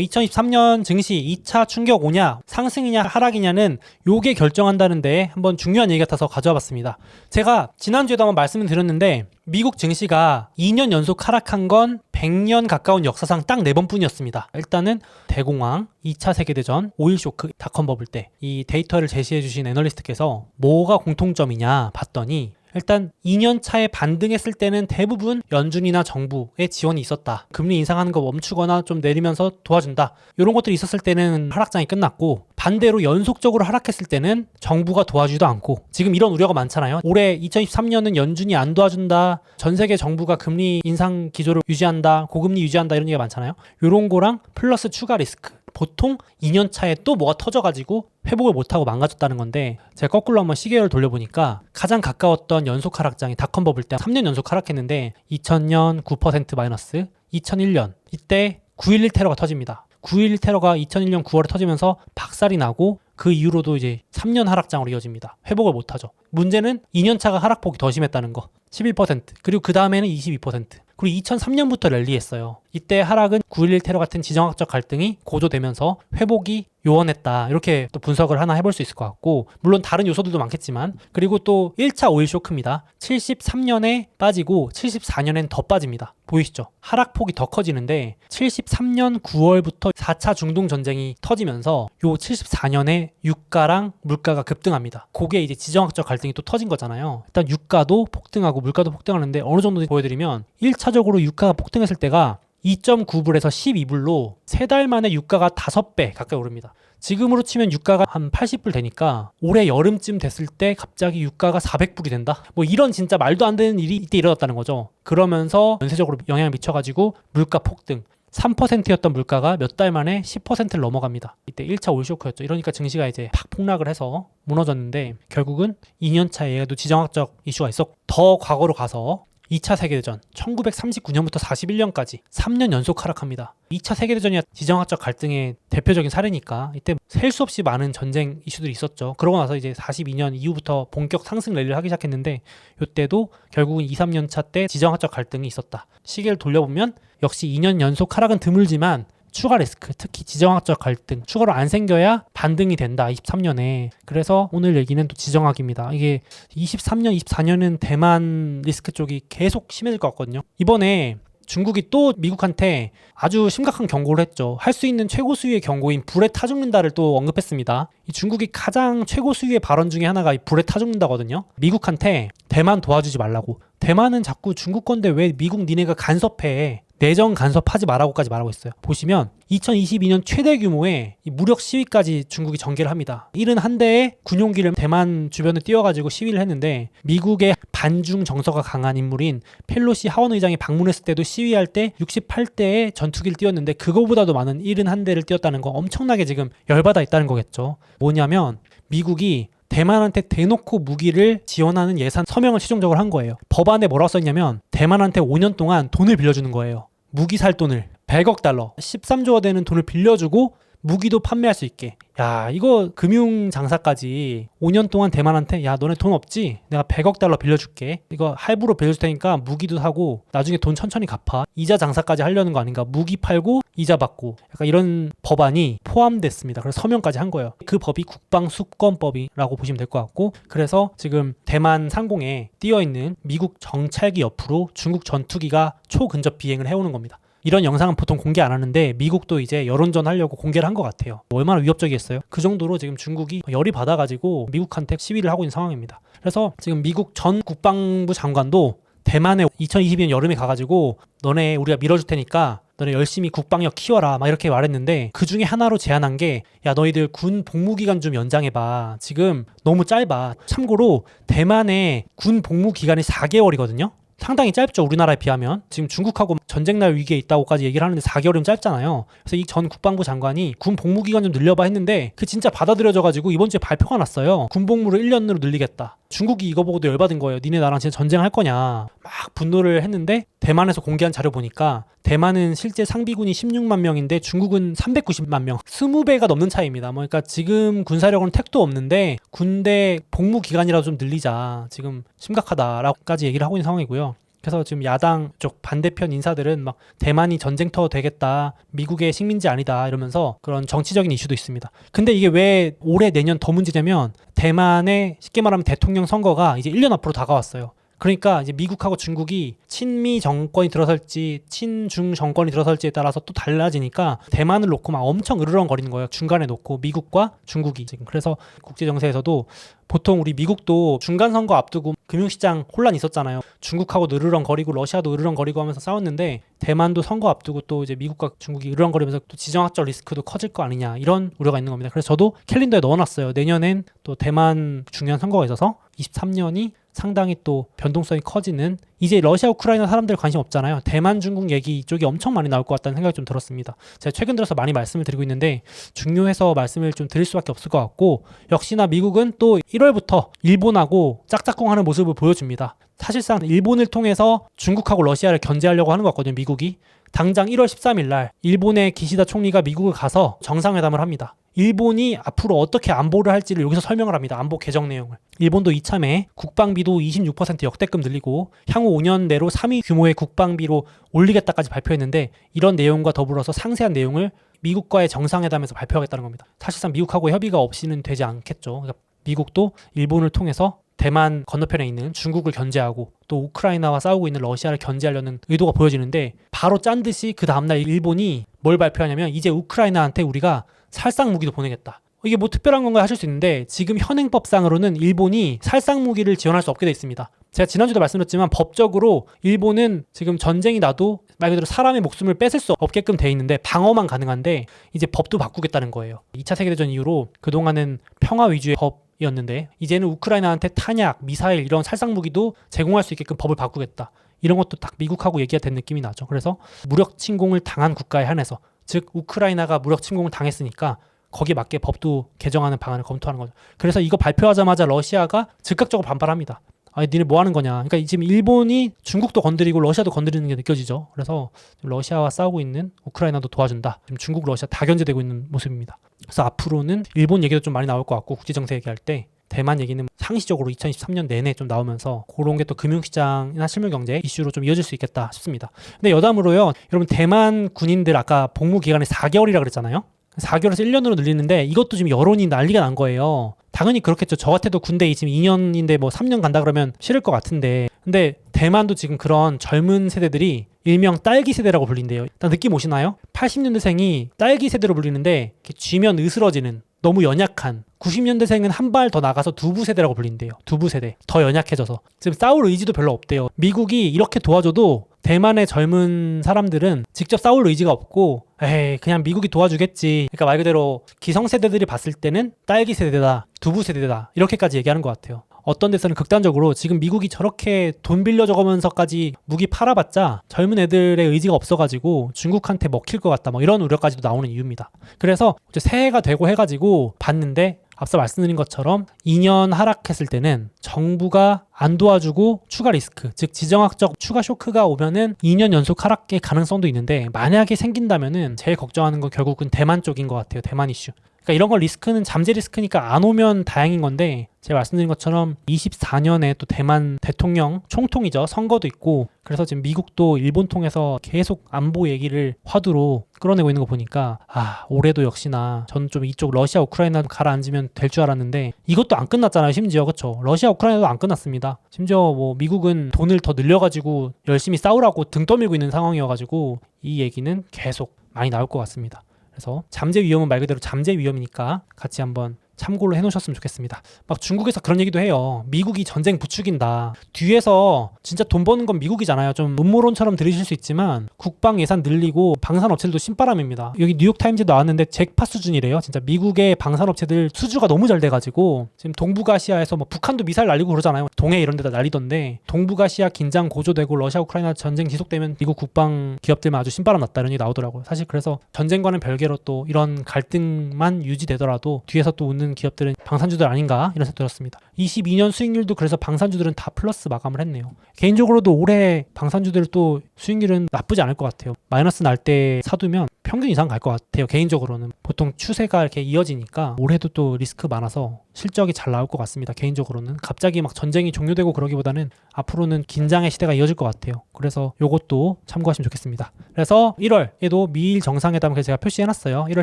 2023년 증시 2차 충격 오냐 상승이냐 하락이냐는 요게 결정한다는데 한번 중요한 얘기 같아서 가져와 봤습니다. 제가 지난주에도 한번 말씀을 드렸는데 미국 증시가 2년 연속 하락한 건 100년 가까운 역사상 딱 4번뿐이었습니다. 일단은 대공황, 2차 세계대전, 오일 쇼크, 닷컴 버블 때 이 데이터를 제시해 주신 애널리스트께서 뭐가 공통점이냐 봤더니 일단 2년 차에 반등했을 때는 대부분 연준이나 정부의 지원이 있었다. 금리 인상하는 거 멈추거나 좀 내리면서 도와준다. 이런 것들이 있었을 때는 하락장이 끝났고 반대로 연속적으로 하락했을 때는 정부가 도와주지도 않고 지금 이런 우려가 많잖아요. 올해 2023년은 연준이 안 도와준다. 전 세계 정부가 금리 인상 기조를 유지한다. 고금리 유지한다. 이런 얘기가 많잖아요. 이런 거랑 플러스 추가 리스크. 보통 2년 차에 또 뭐가 터져가지고 회복을 못하고 망가졌다는 건데 제가 거꾸로 한번 시계를 돌려보니까 가장 가까웠던 연속 하락장이 닷컴 버블 때 3년 연속 하락했는데 2000년 9% 마이너스 2001년 이때 9.11 테러가 터집니다. 9.11 테러가 2001년 9월에 터지면서 박살이 나고 그 이후로도 이제 3년 하락장으로 이어집니다. 회복을 못하죠. 문제는 2년차가 하락폭이 더 심했다는 거. 11% 그리고 그 다음에는 22% 그리고 2003년부터 랠리했어요. 이때 하락은 9.11 테러 같은 지정학적 갈등이 고조되면서 회복이 요원했다. 이렇게 또 분석을 하나 해볼 수 있을 것 같고 물론 다른 요소들도 많겠지만 그리고 또 1차 오일 쇼크입니다. 73년에 빠지고 74년엔 더 빠집니다. 보이시죠? 하락폭이 더 커지는데 73년 9월부터 4차 중동 전쟁이 터지면서 요 74년에 유가랑 물가가 급등합니다. 그게 이제 지정학적 갈등이 또 터진 거잖아요. 일단 유가도 폭등하고 물가도 폭등하는데 어느 정도 보여드리면 1차적으로 유가가 폭등했을 때가 2.9불에서 12불로 세 달 만에 유가가 5배 가까이 오릅니다. 지금으로 치면 유가가 한 80불 되니까 올해 여름쯤 됐을 때 갑자기 유가가 400불이 된다? 뭐 이런 진짜 말도 안 되는 일이 이때 일어났다는 거죠. 그러면서 전세적으로 영향을 미쳐가지고 물가 폭등. 3%였던 물가가 몇 달 만에 10%를 넘어갑니다. 이때 1차 올쇼크였죠. 이러니까 증시가 이제 팍 폭락을 해서 무너졌는데 결국은 2년 차에 얘도 지정학적 이슈가 있었고 더 과거로 가서 2차 세계대전 1939년부터 41년까지 3년 연속 하락합니다. 2차 세계대전이 지정학적 갈등의 대표적인 사례니까 이때 셀 수 없이 많은 전쟁 이슈들이 있었죠. 그러고 나서 이제 42년 이후부터 본격 상승 랠리를 하기 시작했는데 이때도 결국은 2, 3년 차 때 지정학적 갈등이 있었다. 시계를 돌려보면 역시 2년 연속 하락은 드물지만 추가 리스크, 특히 지정학적 갈등, 추가로 안 생겨야 반등이 된다. 23년에. 그래서 오늘 얘기는 또 지정학입니다. 이게 23년, 24년은 대만 리스크 쪽이 계속 심해질 것 같거든요. 이번에 중국이 또 미국한테 아주 심각한 경고를 했죠. 할 수 있는 최고 수위의 경고인 불에 타 죽는다를 또 언급했습니다. 이 중국이 가장 최고 수위의 발언 중에 하나가 이 불에 타 죽는다거든요. 미국한테 대만 도와주지 말라고. 대만은 자꾸 중국 건데 왜 미국 니네가 간섭해? 내정 간섭하지 말라고까지 말하고 있어요. 보시면 2022년 최대 규모의 이 무력 시위까지 중국이 전개를 합니다. 71대의 군용기를 대만 주변에 띄워가지고 시위를 했는데 미국의 반중 정서가 강한 인물인 펠로시 하원 의장이 방문했을 때도 시위할 때 68대의 전투기를 띄웠는데 그거보다도 많은 71대를 띄웠다는 거 엄청나게 지금 열받아 있다는 거겠죠. 뭐냐면 미국이 대만한테 대놓고 무기를 지원하는 예산 서명을 최종적으로 한 거예요. 법안에 뭐라고 썼냐면 대만한테 5년 동안 돈을 빌려주는 거예요. 무기 살 돈을 100억 달러, 13조가 되는 돈을 빌려주고 무기도 판매할 수 있게. 야, 이거 금융 장사까지 5년 동안 대만한테 야, 너네 돈 없지? 내가 100억 달러 빌려줄게. 이거 할부로 빌려줄 테니까 무기도 사고 나중에 돈 천천히 갚아. 이자 장사까지 하려는 거 아닌가? 무기 팔고 이자 받고. 약간 이런 법안이 포함됐습니다. 그래서 서명까지 한 거예요. 그 법이 국방수권법이라고 보시면 될 것 같고 그래서 지금 대만 상공에 띄어 있는 미국 정찰기 옆으로 중국 전투기가 초근접 비행을 해오는 겁니다. 이런 영상은 보통 공개 안 하는데 미국도 이제 여론전 하려고 공개를 한 것 같아요. 얼마나 위협적이겠어요? 그 정도로 지금 중국이 열이 받아가지고 미국한테 시위를 하고 있는 상황입니다. 그래서 지금 미국 전 국방부 장관도 대만에 2022년 여름에 가가지고 너네 우리가 밀어줄 테니까 너네 열심히 국방력 키워라 막 이렇게 말했는데 그 중에 하나로 제안한 게 야 너희들 군 복무 기간 좀 연장해봐 지금 너무 짧아 참고로 대만의 군 복무 기간이 4개월이거든요 상당히 짧죠. 우리나라에 비하면. 지금 중국하고 전쟁 날 위기에 있다고까지 얘기를 하는데 4개월이면 짧잖아요. 그래서 이 전 국방부 장관이 군 복무 기간 좀 늘려봐 했는데 그 진짜 받아들여져 가지고 이번 주에 발표가 났어요. 군 복무를 1년으로 늘리겠다 중국이 이거 보고도 열받은 거예요. 니네 나랑 진짜 전쟁할 거냐. 막 분노를 했는데 대만에서 공개한 자료 보니까 대만은 실제 상비군이 16만 명인데 중국은 390만 명. 20배가 넘는 차이입니다. 뭐 그러니까 지금 군사력은 택도 없는데 군대 복무 기간이라도 좀 늘리자. 지금 심각하다라고까지 얘기를 하고 있는 상황이고요 그래서 지금 야당 쪽 반대편 인사들은 막 대만이 전쟁터 되겠다, 미국의 식민지 아니다 이러면서 그런 정치적인 이슈도 있습니다. 근데 이게 왜 올해 내년 더 문제냐면 대만의 쉽게 말하면 대통령 선거가 이제 1년 앞으로 다가왔어요. 그러니까 이제 미국하고 중국이 친미 정권이 들어설지 친중 정권이 들어설지에 따라서 또 달라지니까 대만을 놓고 막 엄청 으르렁거리는 거예요. 중간에 놓고 미국과 중국이 지금 그래서 국제 정세에서도 보통 우리 미국도 중간 선거 앞두고 금융시장 혼란 있었잖아요. 중국하고 으르렁거리고 러시아도 으르렁거리고 하면서 싸웠는데 대만도 선거 앞두고 또 이제 미국과 중국이 으르렁거리면서 또 지정학적 리스크도 커질 거 아니냐 이런 우려가 있는 겁니다. 그래서 저도 캘린더에 넣어놨어요. 내년엔 또 대만 중요한 선거가 있어서 23년이 상당히 또 변동성이 커지는 이제 러시아 우크라이나 사람들 관심 없잖아요. 대만 중국 얘기 이쪽이 엄청 많이 나올 것 같다는 생각이 좀 들었습니다. 제가 최근 들어서 많이 말씀을 드리고 있는데 중요해서 말씀을 좀 드릴 수밖에 없을 것 같고 역시나 미국은 또 1월부터 일본하고 짝짝꿍하는 모습을 보여줍니다. 사실상 일본을 통해서 중국하고 러시아를 견제하려고 하는 것 같거든요. 미국이 당장 1월 13일 날 일본의 기시다 총리가 미국을 가서 정상회담을 합니다. 일본이 앞으로 어떻게 안보를 할지를 여기서 설명을 합니다. 안보 개정 내용을. 일본도 이참에 국방비도 26% 역대급 늘리고 향후 5년 내로 3위 규모의 국방비로 올리겠다까지 발표했는데 이런 내용과 더불어서 상세한 내용을 미국과의 정상회담에서 발표하겠다는 겁니다. 사실상 미국하고 협의가 없이는 되지 않겠죠. 그러니까 미국도 일본을 통해서 대만 건너편에 있는 중국을 견제하고 또 우크라이나와 싸우고 있는 러시아를 견제하려는 의도가 보여지는데 바로 짠 듯이 그 다음날 일본이 뭘 발표하냐면 이제 우크라이나한테 우리가 살상 무기도 보내겠다. 이게 뭐 특별한 건가 하실 수 있는데 지금 현행법상으로는 일본이 살상 무기를 지원할 수 없게 돼 있습니다. 제가 지난주도 말씀드렸지만 법적으로 일본은 지금 전쟁이 나도 말 그대로 사람의 목숨을 뺏을 수 없게끔 돼 있는데 방어만 가능한데 이제 법도 바꾸겠다는 거예요. 2차 세계대전 이후로 그동안은 평화 위주의 법 이었는데 이제는 우크라이나한테 탄약, 미사일 이런 살상 무기도 제공할 수 있게끔 법을 바꾸겠다. 이런 것도 딱 미국하고 얘기가 된 느낌이 나죠. 그래서 무력 침공을 당한 국가에 한해서 즉 우크라이나가 무력 침공을 당했으니까 거기에 맞게 법도 개정하는 방안을 검토하는 거죠. 그래서 이거 발표하자마자 러시아가 즉각적으로 반발합니다. 아니 니네 뭐 하는 거냐. 그러니까 지금 일본이 중국도 건드리고 러시아도 건드리는 게 느껴지죠. 그래서 러시아와 싸우고 있는 우크라이나도 도와준다. 지금 중국, 러시아 다 견제되고 있는 모습입니다. 그래서 앞으로는 일본 얘기도 좀 많이 나올 것 같고 국제 정세 얘기할 때 대만 얘기는 상시적으로 2023년 내내 좀 나오면서 그런 게 또 금융시장이나 실물경제 이슈로 좀 이어질 수 있겠다 싶습니다. 근데 여담으로요, 여러분 대만 군인들 아까 복무 기간이 4개월이라 그랬잖아요. 4개월에서 1년으로 늘리는데 이것도 지금 여론이 난리가 난 거예요. 당연히 그렇겠죠. 저 같아도 군대 지금 2년인데 뭐 3년 간다 그러면 싫을 것 같은데. 근데 대만도 지금 그런 젊은 세대들이 일명 딸기 세대라고 불린대요. 일단 느낌 오시나요? 80년대생이 딸기 세대로 불리는데 이렇게 쥐면 으스러지는 너무 연약한 90년대생은 한 발 더 나가서 두부 세대라고 불린대요. 두부 세대. 더 연약해져서. 지금 싸울 의지도 별로 없대요. 미국이 이렇게 도와줘도 대만의 젊은 사람들은 직접 싸울 의지가 없고 에이 그냥 미국이 도와주겠지. 그러니까 말 그대로 기성세대들이 봤을 때는 딸기 세대다, 두부 세대다 이렇게까지 얘기하는 것 같아요. 어떤 데서는 극단적으로 지금 미국이 저렇게 돈 빌려줘가면서까지 무기 팔아봤자 젊은 애들의 의지가 없어가지고 중국한테 먹힐 것 같다 뭐 이런 우려까지도 나오는 이유입니다. 그래서 이제 새해가 되고 해가지고 봤는데 앞서 말씀드린 것처럼 2년 하락했을 때는 정부가 안 도와주고 추가 리스크, 즉 지정학적 추가 쇼크가 오면은 2년 연속 하락의 가능성도 있는데 만약에 생긴다면은 제일 걱정하는 건 결국은 대만 쪽인 것 같아요. 대만 이슈. 그러니까 이런 건 리스크는 잠재 리스크니까 안 오면 다행인 건데 제가 말씀드린 것처럼 24년에 또 대만 대통령 총통이죠. 선거도 있고 그래서 지금 미국도 일본 통해서 계속 안보 얘기를 화두로 끌어내고 있는 거 보니까 아 올해도 역시나 저는 좀 이쪽 러시아 우크라이나 가라앉으면 될 줄 알았는데 이것도 안 끝났잖아요 심지어. 그쵸? 러시아 우크라이나도 안 끝났습니다. 심지어 뭐 미국은 돈을 더 늘려가지고 열심히 싸우라고 등 떠밀고 있는 상황이어가지고 이 얘기는 계속 많이 나올 것 같습니다 그래서 잠재 위험은 말 그대로 잠재 위험이니까 같이 한번 참고로 해놓으셨으면 좋겠습니다. 막 중국에서 그런 얘기도 해요. 미국이 전쟁 부추긴다. 뒤에서 진짜 돈 버는 건 미국이잖아요. 좀 음모론처럼 들으실 수 있지만 국방 예산 늘리고 방산업체들도 신바람입니다. 여기 뉴욕타임즈 나왔는데 잭파 수준이래요. 진짜 미국의 방산업체들 수주가 너무 잘 돼가지고 지금 동북아시아에서 뭐 북한도 미사일 날리고 그러잖아요. 동해 이런 데다 날리던데 동북아시아 긴장 고조되고 러시아 우크라이나 전쟁 지속되면 미국 국방 기업들만 아주 신바람 났다 이런 얘기 나오더라고요. 사실 그래서 전쟁과는 별개로 또 이런 갈등만 유지되더라도 뒤에서 또 웃는 기업들은 방산주들 아닌가 이런 생각 들었습니다. 22년 수익률도 그래서 방산주들은 다 플러스 마감을 했네요. 개인적으로도 올해 방산주들 또 수익률은 나쁘지 않을 것 같아요. 마이너스 날 때 사두면 평균 이상 갈 것 같아요. 개인적으로는 보통 추세가 이렇게 이어지니까 올해도 또 리스크 많아서 실적이 잘 나올 것 같습니다. 개인적으로는 갑자기 막 전쟁이 종료되고 그러기보다는 앞으로는 긴장의 시대가 이어질 것 같아요. 그래서 요것도 참고하시면 좋겠습니다. 그래서 1월에도 미일 정상회담 을 제가 표시해놨어요. 1월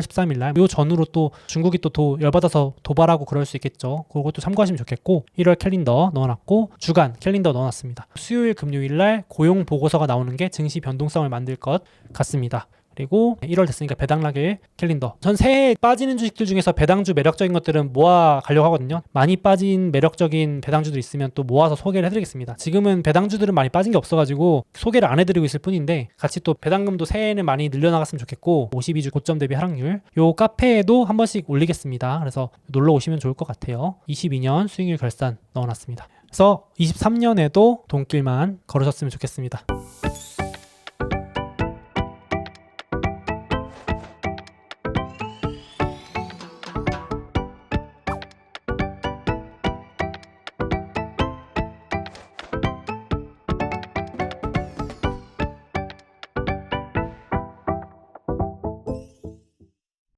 13일 날. 요 전후로 또 중국이 또 도, 열받아서 도발하고 그럴 수 있겠죠. 그것도 참고하시면 좋겠고 1월 캘린더 넣어놨고 주간 캘린더 넣어놨습니다. 수요일 금요일 날 고용 보고서가 나오는 게 증시 변동성을 만들 것 같습니다. 그리고 1월 됐으니까 배당락일 캘린더. 전 새해 빠지는 주식들 중에서 배당주 매력적인 것들은 모아 가려고 하거든요. 많이 빠진 매력적인 배당주들 있으면 또 모아서 소개를 해드리겠습니다. 지금은 배당주들은 많이 빠진 게 없어가지고 소개를 안 해드리고 있을 뿐인데 같이 또 배당금도 새해에는 많이 늘려나갔으면 좋겠고 52주 고점 대비 하락률 요 카페에도 한 번씩 올리겠습니다. 그래서 놀러 오시면 좋을 것 같아요. 22년 수익률 결산 넣어놨습니다. 그래서 23년에도 돈길만 걸으셨으면 좋겠습니다.